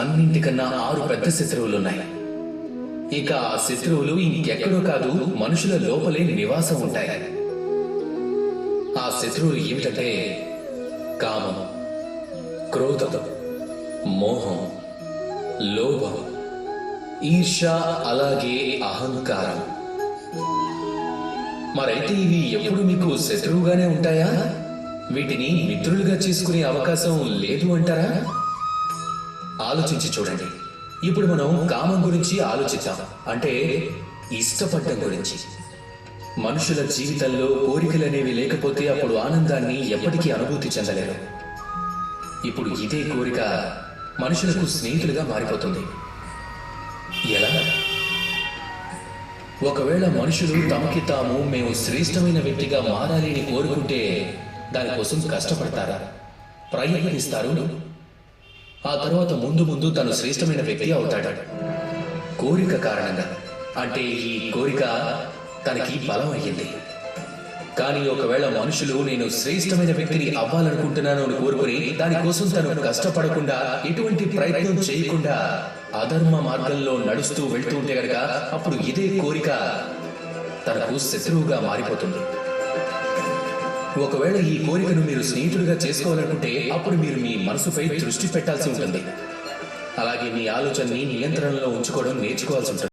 అన్నింటికన్నా ఆరు పెద్ద శత్రువులున్నాయి. ఇక ఆ శత్రువులు ఇంకెక్కడో కాదు మనుషుల లోపలే నివాసం ఉంటాయి. ఆ శత్రువులు ఏమిటంటే కామం క్రోధం మోహం లోభం ఈర్ష అలాగే అహంకారం. మరైతే ఇవి ఎప్పుడు మీకు శత్రువుగానే ఉంటాయా? వీటిని మిత్రులుగా చేసుకునే అవకాశం లేదు అంటారా? ఆలోచించి చూడండి. ఇప్పుడు మనం కామం గురించి ఆలోచిద్దాం. అంటే ఇష్టపడటం గురించి. మనుషుల జీవితంలో కోరికలనేవి లేకపోతే అప్పుడు ఆనందాన్ని ఎప్పటికీ అనుభూతి చెందలేరు. ఇప్పుడు ఇదే కోరిక మనుషులకు స్నేహితులుగా మారిపోతుంది. ఎలా? ఒకవేళ మనుషులు తమకి తాము మేము శ్రేష్టమైన వ్యక్తిగా మారాలి అని కోరుకుంటే దానికోసం కష్టపడతారా? ప్రయత్నిస్తారు? ఆ తర్వాత ముందు ముందు తను శ్రేష్టమైన వ్యక్తి అవుతాడు. కోరిక కారణంగా. అంటే ఈ కోరిక తనకి బలం అయ్యింది కానీ ఒకవేళ మనుషులు నేను శ్రేష్టమైన వ్యక్తిని అవ్వాలనుకుంటున్నాను అని కోరుకుని దానికోసం తను కష్టపడకుండా ఎటువంటి ప్రయత్నం చేయకుండా అధర్మ మార్గంలో నడుస్తూ వెళ్తూ ఉంటే గనక అప్పుడు ఇదే కోరిక తనకు శత్రువుగా మారిపోతుంది. ఒకవేళ ఈ కోరికను మీరు స్నేహితుడిగా చేసుకోవాలనుకుంటే అప్పుడు మీరు మీ మనసుపై దృష్టి పెట్టాల్సి ఉంటుంది. అలాగే మీ ఆలోచనని నియంత్రణలో ఉంచుకోవడం నేర్చుకోవాల్సి ఉంటుంది.